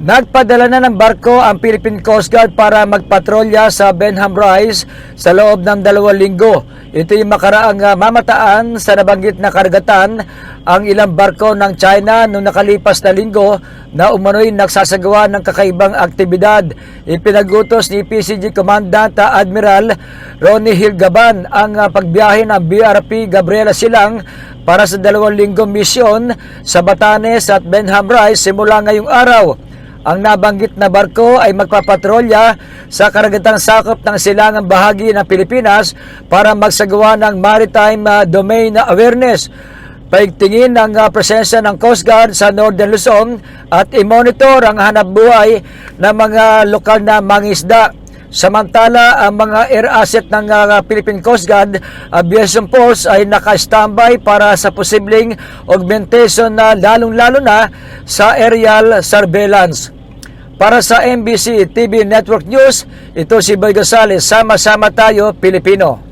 Nagpadala na ng barko ang Philippine Coast Guard para magpatrolya sa Benham Rise sa loob ng dalawang linggo. Ito yung makaraang ah, mamataan sa nabanggit na karagatan ang ilang barko ng China noong nakalipas na linggo na umano'y nagsasagawa ng kakaibang aktibidad. Ipinagutos ni PCG Commandant ah, Admiral Ronnie Hilgaban ang ah, pagbiyahe ng BRP Gabriela Silang para sa dalawang linggo misyon sa Batanes at Benham Rise simula ngayong araw. Ang nabanggit na barko ay magpapatrolya sa karagatang sakop ng silangang bahagi ng Pilipinas para magsagawa ng maritime ah, domain awareness. Paigtingin ang ah, presensya ng Coast Guard sa Northern Luzon at i-monitor ang hanap buhay ng mga lokal na mangisda. Samantala, ang mga air asset ng ah, Philippine Coast Guard Aviation Force ay naka-standby para sa posibleng augmentation na lalong-lalo na sa aerial surveillance. Para sa MBC TV Network News, ito si Boy Gonzales. Sama-sama tayo, Pilipino.